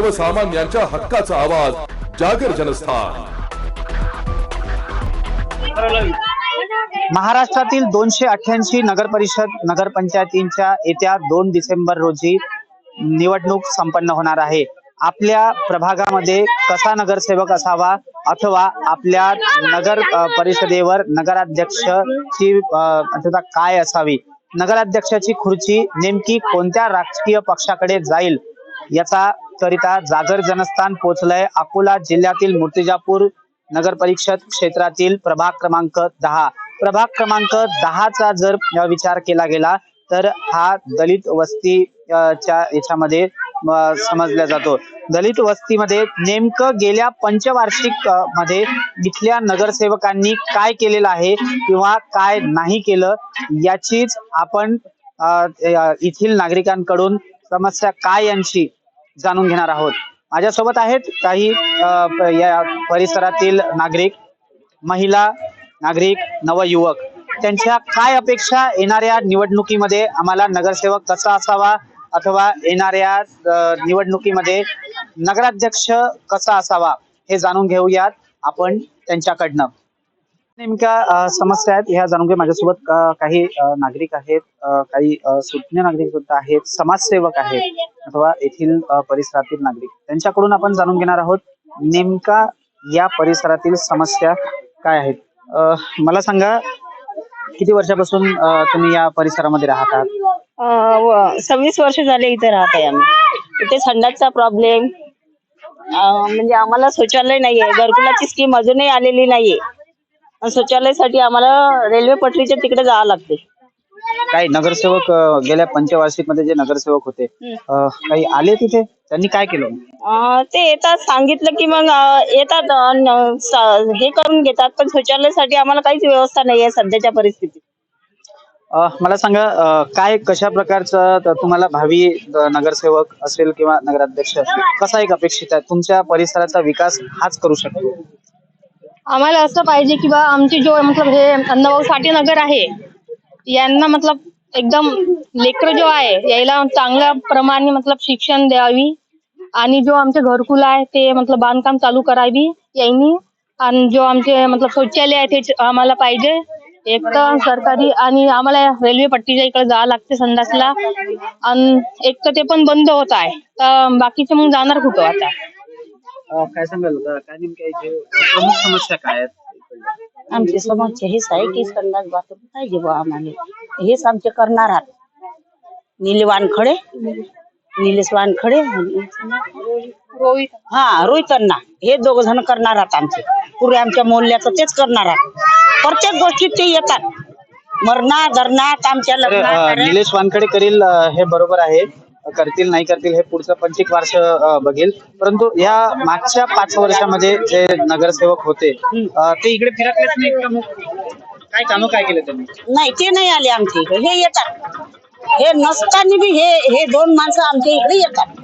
सर्वसामान्यांच्या हक्काचा आवाज जागर जनस्थान. महाराष्ट्रातील दोनशे अठ्ठ्याऐंशी नगर परिषद नगरपंचायतींच्या येत्या दोन डिसेंबर रोजी निवडणूक संपन्न होणार आहे. आपल्या प्रभागामध्ये कसा नगरसेवक असावा अथवा आपल्या नगर परिषदेवर नगराध्यक्षची काय असावी? नगराध्यक्षाची खुर्ची नेमकी कोणत्या राजकीय पक्षाकडे जाईल याचा करिता जागर जनस्थान पोहोचलंय. अकोला जिल्ह्यातील मूर्तिजापूर नगर परिषद क्षेत्रातील प्रभाग क्रमांक दहा. प्रभाग क्रमांक दहाचा जर विचार केला गेला तर हा दलित वस्ती च्या याच्यामध्ये समजला जातो. दलित वस्तीमध्ये नेमकं गेल्या पंचवार्षिकमध्ये इथल्या नगरसेवकांनी काय केलेलं आहे किंवा काय नाही केलं याचीच आपण इथील येथील नागरिकांकडून समस्या काय यांची जाणून घेणार आहोत. माझ्यासोबत आहेत काही या परिसरातील नागरिक महिला नागरिक नवयुवक. त्यांच्या काय अपेक्षा येणाऱ्या निवडणुकीमध्ये आम्हाला नगरसेवक कसा असावा अथवा येणाऱ्या निवडणुकीमध्ये नगराध्यक्ष कसा असावा हे जाणून घेऊयात आपण त्यांच्याकडनं. नेमक्या समस्या आहेत ह्या जाणून घे माझ्यासोबत काही नागरिक आहेत काही सुज्ञ नागरिक सुद्धा आहेत समाजसेवक आहेत अथवा येथील परिसरातील नागरिक. त्यांच्याकडून आपण जाणून घेणार आहोत नेमका या परिसरातील समस्या काय आहेत. मला सांगा किती वर्षापासून तुम्ही या परिसरामध्ये राहतात? सव्वीस वर्ष झाले इथे राहत आहे आम्ही. इथे संडासचा प्रॉब्लेम म्हणजे आम्हाला शौचालय नाहीये घरकुलाची स्कीम अजूनही आलेली नाहीये. शौचालयासाठी आम्हाला रेल्वे पटरीच्या तिकडे जावं लागते. काही नगरसेवक अ, गेल्या पंचवार्षिकमध्ये जे नगरसेवक होते अ, काही आले तिथे? त्यांनी काय केलं? अं, ते येतात सांगितलं की मग अं, येतात अन् स- हे करून घेतात पण शौचालयासाठी आम्हाला काहीच व्यवस्था नाहीये सध्याच्या परिस्थितीत. अ, मला सांगा अ, काय कशा प्रकारचं त- तुम्हाला भावी अ, नगरसेवक असेल किंवा नगराध्यक्ष कसा एक अपेक्षित आहे? तुमच्या परिसराचा विकास हाच करू शकतो. आम्हाला असं पाहिजे की बा आमची जो मतलब हे अन्नभाऊ साठे नगर आहे यांना मतलब एकदम लेकर जो आहे यायला चांगल्या प्रमाणे मतलब शिक्षण द्यावी आणि जो आमचे घरकुल आहे ते मतलब बांधकाम चालू करावी यांनी आणि जो आमचे मतलब शौचालय आहे ते आम्हाला पाहिजे. एक तर सरकारी आणि आम्हाला रेल्वे पट्टीच्या इकडे जावं लागते संडासला. आणि एक तर ते पण बंद होत आहे. तर बाकीचे मग जाणार कुठं आता? काय सांगाल काय नेमक्या इथे प्रमुख समस्या काय आहेत? आमची समस्या हेच आहे की संडास बाथरूम पाहिजे बुवा आम्हाला. हेच आमचे करणार आहात. निले वानखडे निलेश वानखडे आणि रोहित. हा रोहित अण्णा हे दोघ जण करणार आहात आमचे. पुरे आमच्या मोहल्ल्याचं तेच करणार आहात. प्रत्येक गोष्टीत ते येतात. मरणा धरणात आमच्या तर, अ, लग्नात निलेश वानखडे करील अ, हे बरोबर आहे. करतील नाही करतील हे पुढचं पंचिक वर्ष बघेल. परंतु या मागच्या पाच वर्षामध्ये जे नगरसेवक होते ते इकडे फिरकलेच मग? काय कामं काय केले त्यांनी? नाही ते नाही आले आमच्या इकडे. हे येतात. हे नसताना बी हे हे दोन माणसं आमच्या इकडे येतात.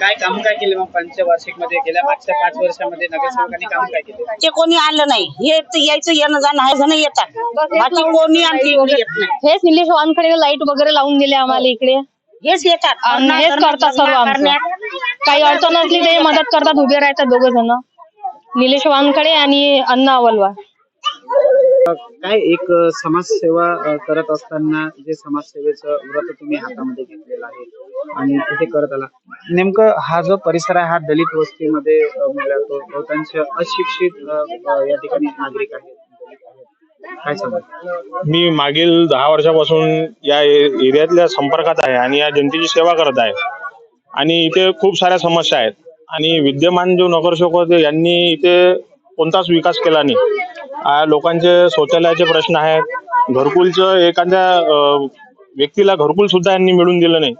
काय काम काय केले मग पंचवार्षिकमध्ये गेल्या मागच्या पाच वर्षामध्ये नगरसेवकांनी काम काय केले? ते कोणी आलं नाही. हे तर यायचं येणं जाणं आहे जण येतात. बाकी कोणी आमच्या इकडे येत नाही. हेच निलेश वानखडे लाइट वगैरे लावून दिले आम्हाला इकडे. हेच हेच करतात सर्व आमचं. काही अडचण असली ते मदत करतात उभे राहतात दोघं जण निलेश वानखडे आणि अण्णा अवलवा काय एक अ, समाजसेवा अ, करत असताना जे समाजसेवेचं व्रत तुम्ही हातामध्ये घेतलेलं आहे आणि इथे करत आला? नेमकं हा जो परिसर आहे हा दलित वस्तीमध्ये अ, बहुतांश अशिक्षित अ, अ, या ठिकाणी नागरिक आहेत. काय सांगा? मी मागील दहा वर्षापासून या ए- एरियातल्या संपर्कात आहे आणि या जनतेची सेवा करत आहे. आणि इथे खूप साऱ्या समस्या आहेत. आणि विद्यमान जो नगरसेवक होते यांनी इथे कोणताच विकास केला नाही. आ, लोकांचे शौचालयाचे प्रश्न आहेत. घरकुलचं एखाद्या अ, व्यक्तीला घरकुल सुद्धा यांनी मिळून दिलं नाही.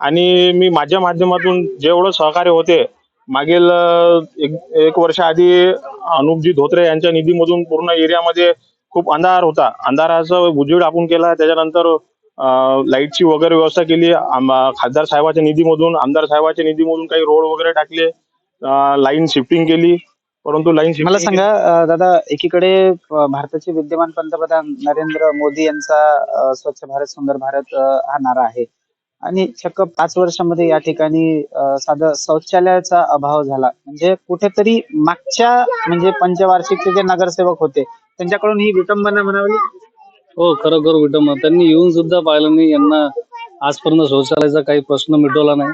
आणि मी माझ्या माध्यमातून जेवढं सहकार्य होते मागील अ, एक एक वर्षाआधी अनुपजी धोत्रे यांच्या निधीमधून पूर्ण एरियामध्ये खूप अंधार होता. अंधाराचा उजेड आपण केला. त्याच्यानंतर लाईटची वगैरे व्यवस्था केली. खासदार साहेबाच्या निधीमधून आमदार साहेबाच्या निधीमधून काही रोड वगैरे टाकले. लाईन शिफ्टिंग केली. परंतु लाईन मला सांगा दादा एकीकडे भारताचे विद्यमान पंतप्रधान नरेंद्र मोदी यांचा स्वच्छ भारत सुंदर भारत हा नारा आहे. आणि चक्क पाच वर्षामध्ये या ठिकाणी साधं शौचालयाचा अभाव झाला. म्हणजे कुठेतरी मागच्या म्हणजे पंचवार्षिकचे जे नगरसेवक होते त्यांच्याकडून ही विटंबना म्हणावी? हो खरोखर विटंबना. त्यांनी येऊन सुद्धा पाहिलं नाही. यांना आजपर्यंत शौचालयाचा काही प्रश्न मिटवला नाही.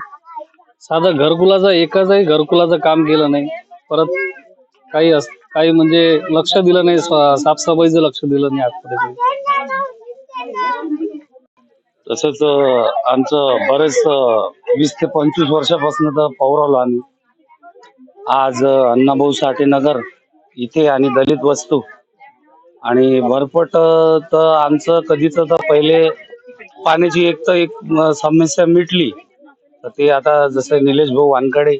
साधा घरकुलाचा एकाचाही घरकुलाचं काम केलं नाही. परत काही अस काही म्हणजे लक्ष दिलं नाही. साफसफाईचं लक्ष दिलं नाही आजपर्यंत. तसंच आमचं बरेच वीस ते पंचवीस वर्षापासून तर पाहू आम्ही. आज अण्णाभाऊ साठे नगर इथे आणि दलित वस्तू. आणि भरपट तर आमचं कधीच तर पहिले पाण्याची एक तर एक समस्या मिटली. तर ते आता जसे निलेश भाऊ वानकडे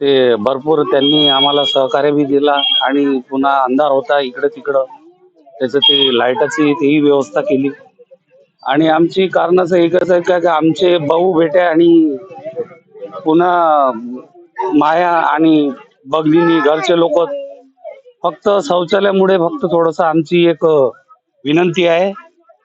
ते भरपूर त्यांनी आम्हाला सहकार्य बी दिला आणि पुन्हा अंधार होता इकडं तिकडं त्याचं ते लाईटाची तेही व्यवस्था केली. आणि आमची कारणाचं एकच आहे का आमचे भाऊ बेटे आणि पुन्हा माया आणि बघिनी घरचे लोक फक्त शौचालयामुळे फक्त थोडस आमची एक विनंती आहे.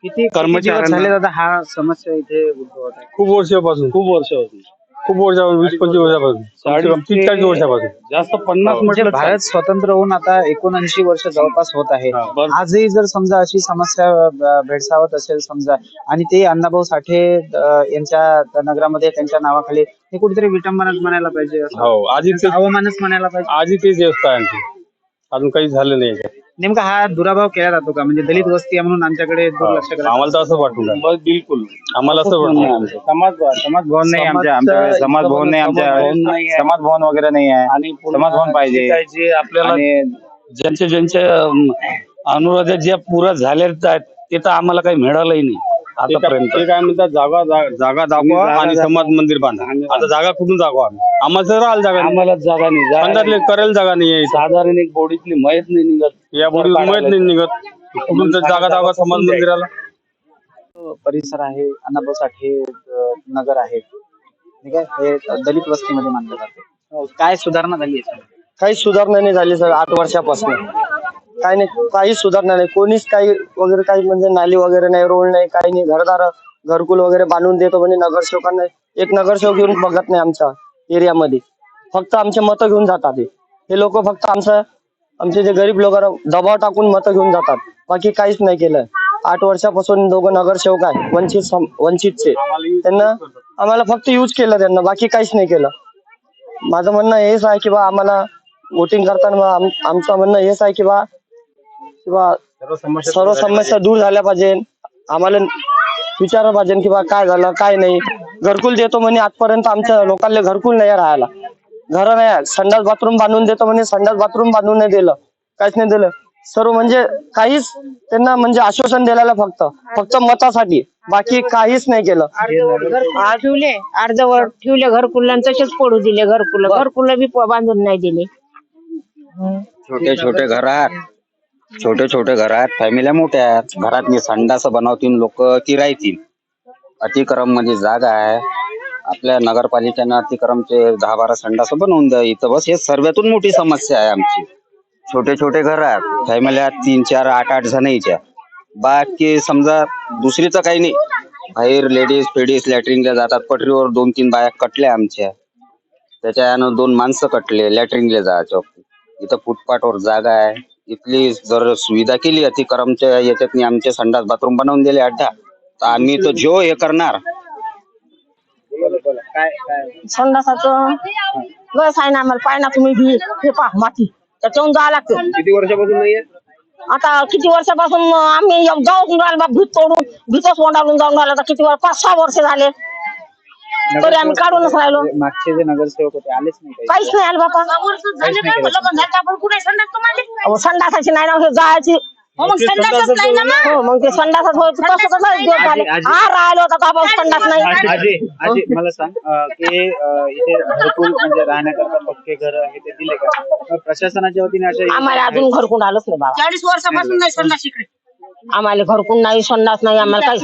किती कर्मचारी झाले दादा हा समस्या इथे उद्भवत आहे? खूप वर्षापासून खूप वर्षापासून. खूप वर्षापासून वीस पंचवीस वर्षापासून तीस चाळीस वर्षापासून जास्त पन्नास म्हणजे म्हटलं भारत स्वतंत्र होऊन आता एकोणऐंशी वर्ष जवळपास होत आहे बरं. आजही जर समजा अशी समस्या अ, भेडसावत असेल समजा आणि ते अण्णाभाऊ साठे अ, यांच्या नगरामध्ये त्यांच्या नावाखाली हे कुठेतरी विटंबनाच म्हणायला पाहिजे असं. हो आधी ते अवमानच म्हणायला पाहिजे आधी तेच व्यवस्था आहे आमची अजून काही झालं नाही याच्यात. नेमका हा दुराभाव केला जातो का म्हणजे दलित वस्ती आहे म्हणून आमच्याकडे दुर्लक्ष आम्हाला तर असं वाटून राहिलं. बस बिलकुल आम्हाला असं वाटतं समाज समाज भवन नाही आमच्या आमच्याकडे समाज भवन नाही समाज भवन नाही आमच्या. समाज भवन वगैरे नाही आहे आणि पुन्हा समाज भवन पाहिजे. जे काही जे आपल्याला आणि ज्यांचे ज्यांचे अम, अनुरोध जे पुरा झाले आहेत ते तर आम्हाला काही मिळालंही नाही आतापर्यंत ते काय म्हणतात जागा जा- जागा दाखवा जागा आणि दाखवा. समाज मंदिर बांधा आता जागा कुठून दाखवा आम्ही आम्हाला तर राहिलं जागा नाही. आम्हाला जागा नाही जागा. करेल जागा नाही आहे इथं. साधारण एक बोडीतली मयत नाही निघत या बोर्डी माहीत नाही निघत. कुठून तर जागा समाज मंदिराला. परिसर आहे अण्णाभाऊ साठे अ, नगर आहे. ठीक आहे? हे दलित वस्तीमध्ये मानलं जाते. काय सुधारणा झाली आहे काही सुधारणा नाही झाली सर आठ वर्षापासून. काही नाही काही सुधारणा नाही. कोणीच काही वगैरे काही म्हणजे नाली वगैरे नाही रोड नाही काही नाही. घरदार घरकुल वगैरे बांधून देतो म्हणजे नगरसेवकांना. एक नगरसेवक येऊन बघत नाही आमच्या एरियामध्ये. फक्त आमचे मतं घेऊन जातात. हे लोक फक्त आमचं आमचे जे गरीब लोक दबाव टाकून मतं घेऊन जातात. बाकी काहीच नाही केलं. आठ वर्षापासून दोघं नगरसेवक आहे वंचित वंचितचे. त्यांना आम्हाला फक्त यूज केलं त्यांना बाकी काहीच नाही केलं. माझं म्हणणं हेच आहे की बा आम्हाला वोटिंग करताना आम- आमचं म्हणणं हेच आहे की बा की बा सर्व समस्या दूर झाल्या पाहिजे. आम्हाला विचारलं पाहिजे की बा काय झालं काय नाही. घरकुल देतो म्हणे आजपर्यंत आमच्या लोकांना घरकुल नाही राहायला. घर नाही. संडास बाथरूम बांधून देतो म्हणे संडास बाथरूम बांधून नाही दिलं. काहीच नाही दिलं. सर्व म्हणजे काहीच त्यांना म्हणजे आश्वासन दिलेलं फक्त. फक्त मतासाठी. बाकी काहीच नाही केलं. ठेवले. अर्धवर ठेवले घरकुल तसेच पडू दिले घरकुल घरकुल बी बांधून नाही दिले. छोटे छोटे घरात. छोटे छोटे घरात. फॅमिल्या मोठ्या आहेत. घरात संडास बनवतील लोक ती राहतील अतिक्रममध्ये जागा आहे. आपल्या नगरपालिकेनं अतिक्रमचे दहा बारा संडास बनवून द्या इथं. बस हे सर्वातून मोठी समस्या आहे आमची. छोटे छोटे घर आहेत. फॅमिली आहेत तीन चार आठ आठ जणांच्या बाकी समजा दुसरीचं काही नाही. बाहेर लेडीज पेडीज लॅट्रिनला जातात. पटरीवर दोन तीन बाया कटल्या आमच्या. त्याच्यानं दोन माणसं कटले लॅट्रिनला जायच्या इथं फुटपाथवर जागा आहे. इथली जर सुविधा केली अतिक्रमच्या याच्यात आमचे संडास बाथरूम बनवून दिले अड्डा तर आम्ही तो जो हे करणार संडासाचं बस आहे ना आम्हाला पाय ना तुम्ही भी हे पहा माती. त्याच्याहून जावं लागतं. किती वर्षापासून नाहीये? आता किती वर्षापासून आम्ही जाऊन राहिलो बा भीत तोडून भीतच ओंडाळून जाऊन राहिलो. आता किती वर्ष पाच सहा वर्ष झाले. तरी आम्ही काढूनच राहिलो. मागचे जे नगरसेवक होते आलेच नाही काही. काहीच नाही आलं बापा. अहो, संडासाची नाही ना हे जायची. हो मग ते संडासात होय तसं कसं दिवस झाले. आजी- हा राहिलो होता का आपण संडास नाही. आजी आजी मला सांग अं, की अं, इथे घरकुल म्हणजे राहण्याकरता पक्के घर हे ते दिले का? अं, प्रशासनाच्या वतीने अशा योजना आम्हाला आहेत? अजून घरकुंड आलंच नाही बाबा. चाळीस वर्षापासून नाही संडास इकडे. आम्हाला घरकुंड नाही संडास नाही आम्हाला काही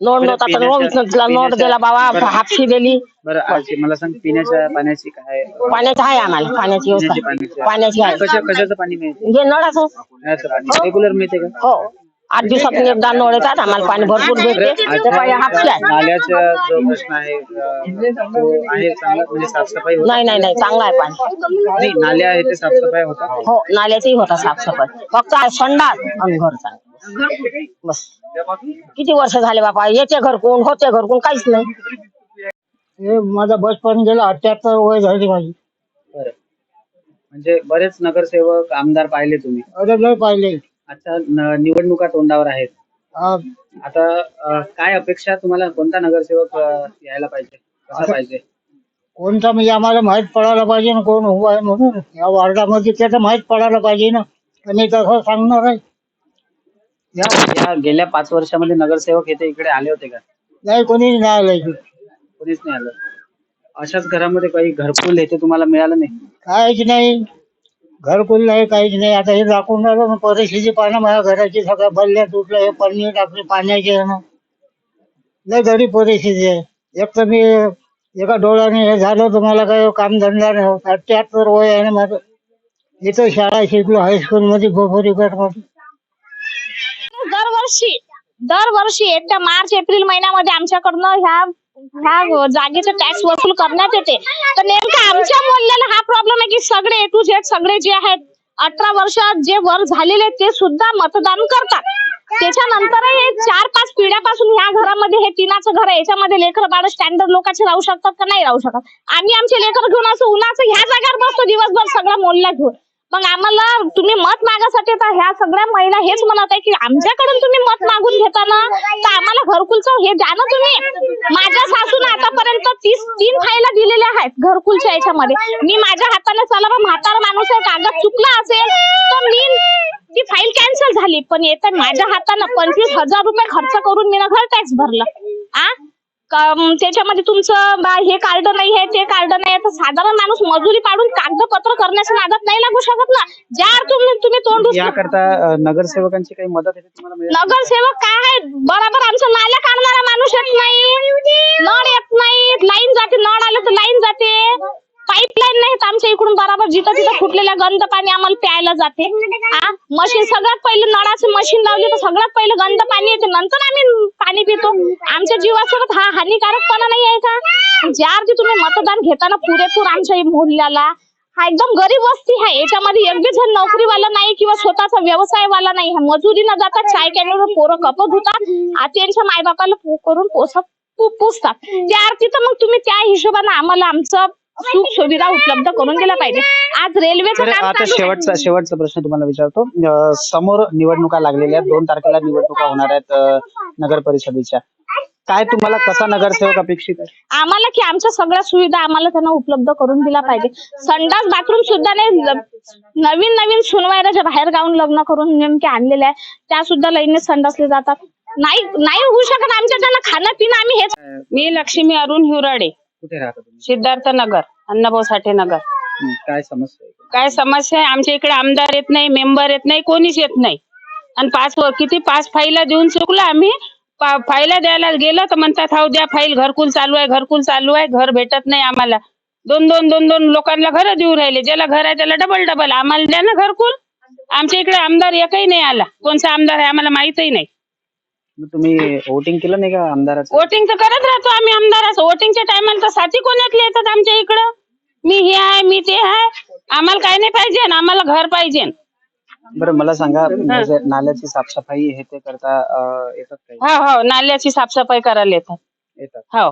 नोट नव्हता तर नोट दिला बाबा. हापशी दिली. बरं आजी मला सांग पिण्याच्या पाण्याची काय पाण्याचं आहे आम्हाला पाण्याची व्यवस्था. पाण्याची. आहे. कशा कशाचं पाणी मिळते हे नळाचं. नळाचं पाणी. रेग्युलर मिळते का? हो. आठ दिवसातून एकदा नळ येतात आम्हाला पाणी भरपूर भेटते. ते पाणी हापशी आहे. नाल्याचा जो प्रश्न आहे अं, तो आहे चांगला म्हणजे साफसफाई होते? नाही नाही नाही चांगलं आहे पाणी. नाही नाल्या आहे ते साफसफाई होतात. हो नाल्याचीही होता साफसफाई. फक्त आहे संडास आणि घरचा. बस किती वर्ष झाले बापा? येते घरकून होते घरकून काहीच नाही. माझा बचपन गेला अठ्याहत्तर वय झाली माझी. बरं. म्हणजे बरेच नगरसेवक आमदार पाहिले तुम्ही. अरे लय पाहिले. आता न- निवडणुका तोंडावर आहेत. हा, आता अं, काय अपेक्षा तुम्हाला? कोणता नगरसेवक अं, यायला पाहिजे? कसा पाहिजे? कोणता म्हणजे आम्हाला माहीत पडायला पाहिजे ना कोण उभा आहे म्हणून. या वार्डामध्ये त्याचं माहीत पडायला पाहिजे ना. आणि तसं सांगणार आहे. या या गेल्या पाच वर्षामध्ये नगरसेवक येथे इकडे आले होते का? नाही कोणी नाही आलं. कोणीच नाही आलं. अशाच घरामध्ये काही घरकुल येथे तुम्हाला मिळालं नाही? काहीच नाही. घरकुल नाही काहीच नाही. आता हे दाखवून राहिलं ना परिस्थिती पाहणं माझ्या घराची सगळ्या बल्ल्या तुटल्या हे पन्नी टाकली पाण्याचे आहे ना. लय गरीब परिस्थिती आहे. एक तर मी एका डोळ्याने हे झालं तर मला काही कामधंदा नाही. होत अठ्याहत्तर वय आहे ना माझं. इथं शाळा शिकलो हायस्कूल मध्ये गोपोरीपेठमध्ये दरवर्षी दरवर्षी एकदा मार्च एप्रिल महिन्यामध्ये आमच्याकडनं ह्या ह्या जागेचे टॅक्स वसूल करण्यात येते. तर नेमका आमच्या बोललेला हा प्रॉब्लेम आहे की सगळे ए टू झेड सगळे जे आहेत अठरा वर्षात जे वर झालेले आहेत ते सुद्धा मतदान करतात. त्याच्यानंतरही चार पाच पिढ्यापासून ह्या घरामध्ये हे तिनाचं घर आहे. याच्यामध्ये लेकर बाळ स्टँडर्ड लोकांचे राहू शकतात का? नाही राहू शकत. आम्ही आमचे लेकर घेऊन असं उन्हाचं ह्या जागेवर बसतो दिवसभर सगळा मोहल्ला घेऊन. मग आम्हाला तुम्ही मत मागासाठी तर ह्या सगळ्या महिला हेच म्हणत आहे की आमच्याकडून तुम्ही मत मागून घेताना तर आम्हाला घरकुलचं हे द्या ना तुम्ही. माझ्या सासून आतापर्यंत तीस तीन फायला दिलेल्या आहेत घरकुलच्या याच्यामध्ये. मी माझ्या हाताने चला बा म्हातारा माणूस आहे कागद चुकला असेल तर मी ती फाईल कॅन्सल झाली. पण येतं माझ्या हातानं पंचवीस हजार रुपये खर्च करून मी घर टॅक्स भरलं. आ? त्याच्यामध्ये तुमचं बा हे कार्ड नाही आहे ते कार्ड नाही आहे तर साधारण माणूस मजुरी पाडून कागदपत्र करण्याच्या नादात नाही लागू शकत ना? ज्या तुम्ही तुम्ही तोंड याकरता अं, नगरसेवकांची काही मदत तुम्हाला नगरसेवक काय आहे? बरोबर आमचं नाल्या काढणारा माणूस येत नाही. नळ येत नाही. लाईन जाते नळ आलं तर लाईन जाते. पाईपलाईन नाहीत आमच्या इकडून बरोबर जिथं तिथं फुटलेल्या गंद पाणी आम्हाला प्यायला जाते. मशीन सगळ्यात पहिले नळाचं मशीन लावली तर सगळ्यात पहिले गंद पाणी येते. नंतर आम्ही पाणी पितो. आमच्या जीवासोबत हा हानिकारकपणा नाही आहे का? ज्या अर्थी तुम्ही मतदान घेताना पुरेपूर आमच्या मोहल्ल्याला हा एकदम गरीब वस्ती आहे. याच्यामध्ये एक बी जण नोकरीवाला नाही किंवा स्वतःचा व्यवसायवाला नाही. हा मजुरी न जाता चाय कॅनवर पोरं कपत होतात त्यांच्या मायबापाला करून पोसत पुसतात. त्या अर्थी तर मग तुम्ही त्या हिशोबाने आम्हाला आमचं सुख सुविधा उपलब्ध करून दिल्या पाहिजे. आज रेल्वेचं काम आता चालू आहे. शेवटचा शेवटचा प्रश्न तुम्हाला विचारतो. अं, समोर निवडणुका लागलेल्या आहेत. दोन तारखेला निवडणुका होणार आहेत अं, नगर परिषदेच्या. काय तुम्हाला कसा नगरसेवक अपेक्षित आहे? आम्हाला की आमच्या सगळ्या सुविधा आम्हाला त्यांना उपलब्ध करून दिल्या पाहिजे. संडास बाथरूम सुद्धा नाही ल- नवीन नवीन सुनवायला ज्या बाहेर गावून लग्न करून नेमके आणलेल्या आहे त्या सुद्धा लाईनने संडासले जातात. नाही नाही होऊ शकत. आमच्या त्यांना खाणं पिणं आम्ही हेच मी लक्ष्मी अरुण हिवराडे. कुठे राहता तुम्ही? सिद्धार्थ नगर अण्णाभाऊ साठे नगर. हं, काय समस्या आहे? काय समस्या आहे? आमच्या इकडे आमदार येत नाही मेंबर येत नाही कोणीच येत नाही. आणि पाच व- किती पाच फाईला देऊन चुकलो आम्ही. पा- फाईला द्यायला गेलं तर म्हणतात हा द्या फाईल घरकुल चालू आहे घरकुल चालू आहे घर भेटत नाही आम्हाला. दोन दोन दोन दोन लोकांना घर देऊ राहिले. ज्याला घर आहे त्याला डबल डबल आम्हाला द्या ना घरकुल. आमच्या इकडे आमदार एकही नाही आला. कोणचा आमदार आहे आम्हाला माहितही नाही. मग तुम्ही वोटिंग केलं नाही का आमदाराचं? वोटिंग तर करत राहतो आम्ही आमदाराचं. वोटिंगच्या टायमाला तर साथी कोणातले येतात आमच्या इकडं? मी हे आहे मी ते आहे. आम्हाला काय नाही पाहिजे आम्हाला घर पाहिजे. बरं मला सांगा म्हणजे नाल्याची साफसफाई हे ते करता अं, येतात काही? हो हो नाल्याची साफसफाई करायला येतात. येतात. हो.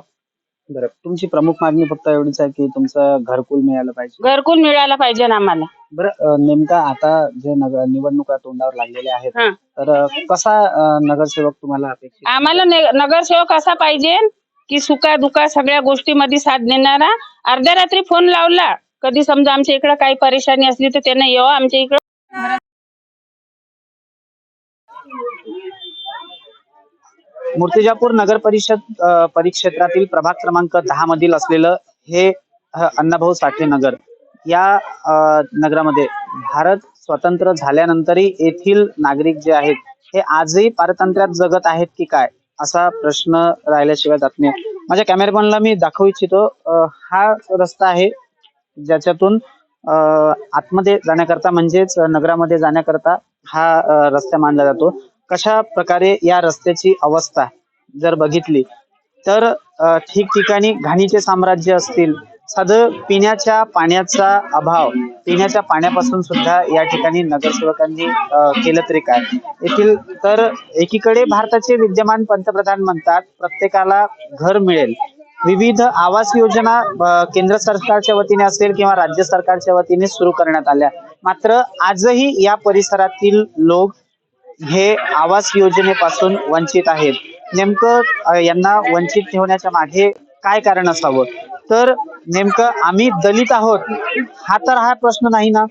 बरं तुमची प्रमुख मागणी फक्त एवढीच आहे की तुमचं घरकुल मिळालं पाहिजे घरकुल मिळायला पाहिजे ना आम्हाला बरं अं, नेमका आता जे नगर निवडणुका तोंडावर लागलेल्या आहेत हा. तर अं, कसा अं, नगरसेवक तुम्हाला अपेक्षित? आम्हाला ने- नगरसेवक असा पाहिजे की सुका दुका सगळ्या गोष्टीमध्ये साथ देणारा अर्ध्या रात्री फोन लावला कधी समजा आमच्या इकडं काही परेशानी असली तर त्यानं यावं आमच्या इकडं मूर्तिजापूर नगर परिषद परिक्षेत्रातील प्रभाग क्रमांक दहा मधील असलेलं हे अण्णाभाऊ साठे नगर या नगरामध्ये भारत स्वतंत्र झाल्यानंतरही येथील नागरिक जे आहेत हे आजही पारतंत्र्यात जगत आहेत की काय असा प्रश्न राहिल्याशिवाय जात नाही. माझ्या कॅमेरामॅनला मी दाखवू इच्छितो हा रस्ता आहे ज्याच्यातून आतमध्ये जाण्याकरता म्हणजेच नगरामध्ये जाण्याकरता हा रस्ता मानला जातो. कशा प्रकारे या रस्त्याची अवस्था जर बघितली तर ठिकठिकाणी घाणीचे साम्राज्य असतील साधं पिण्याच्या पाण्याचा अभाव पिण्याच्या पाण्यापासून सुद्धा या ठिकाणी नगरसेवकांनी केलं तरी काय? येथील तर एकीकडे भारताचे विद्यमान पंतप्रधान म्हणतात प्रत्येकाला घर मिळेल. विविध आवास योजना केंद्र सरकारच्या वतीने असेल किंवा राज्य सरकारच्या वतीने सुरू करण्यात आल्या. मात्र आजही या परिसरातील लोक हे आवास योजनेपासून वंचित आहेत. नेमकं यांना वंचित ठेवण्याच्या मागे काय कारण असावं? तर नेमकं आम्ही दलित आहोत हा तर हा प्रश्न नाही ना?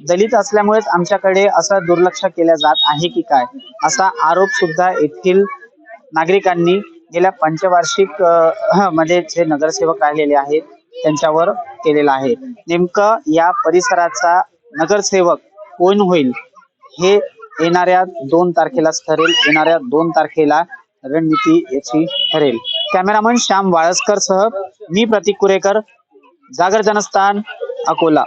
दलित असल्यामुळेच आमच्याकडे असं दुर्लक्ष केलं जात आहे की काय? असा आरोप सुद्धा येथील नागरिकांनी गेल्या पंचवार्षिकमध्ये जे नगरसेवक राहिलेले आहेत त्यांच्यावर केलेला आहे. नेमकं या परिसराचा नगरसेवक कोण होईल? हे येणाऱ्या दोन तारखेलाच ठरेल. येणाऱ्या दोन तारखेला रणनीती याची ठरेल. कॅमेरामन श्याम वाळसकर सह मी प्रतीक कुरेकर जागर जनस्थान अकोला.